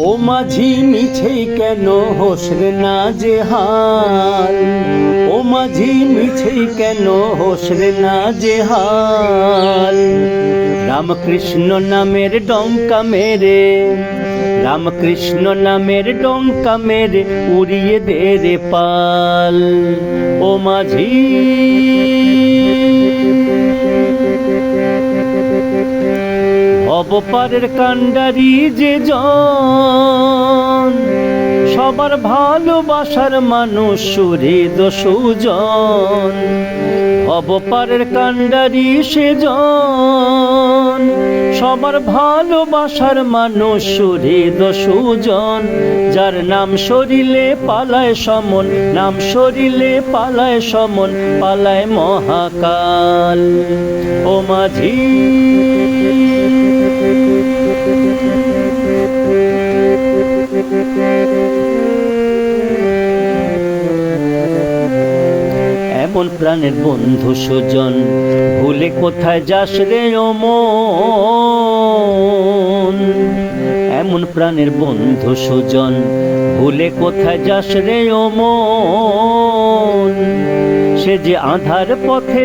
মাঝি মিছে কেন হোসরে না যে হাল? ও মাঝি মিছে কেন হোসরে না যে হাল? রামকৃষ্ণ নামের ডঙ্কা মেরে, রামকৃষ্ণ নামের ডঙ্কা মেরে উড়িয়ে দে রে পাল। ও মাঝি অবপারের কাণ্ডারি যে জন, সবার ভালোবাসার মানুষ সুহৃদ সুজন। অবপারের কাণ্ডারি সে জন, সবার ভালোবাসার মানুষ সুহৃদ সুজন। যার নাম সরিলে পালায় সমন, নাম সরিলে পালায় সমন, পালায় মহাকাল। ও মাঝি এমন প্রাণের বন্ধু সুজন? ভুলে কোথায় যাস রে ও এমন প্রাণের বন্ধু সুজন, ভুলে কোথায় যাস রে ও মন? সে যে আধার পথে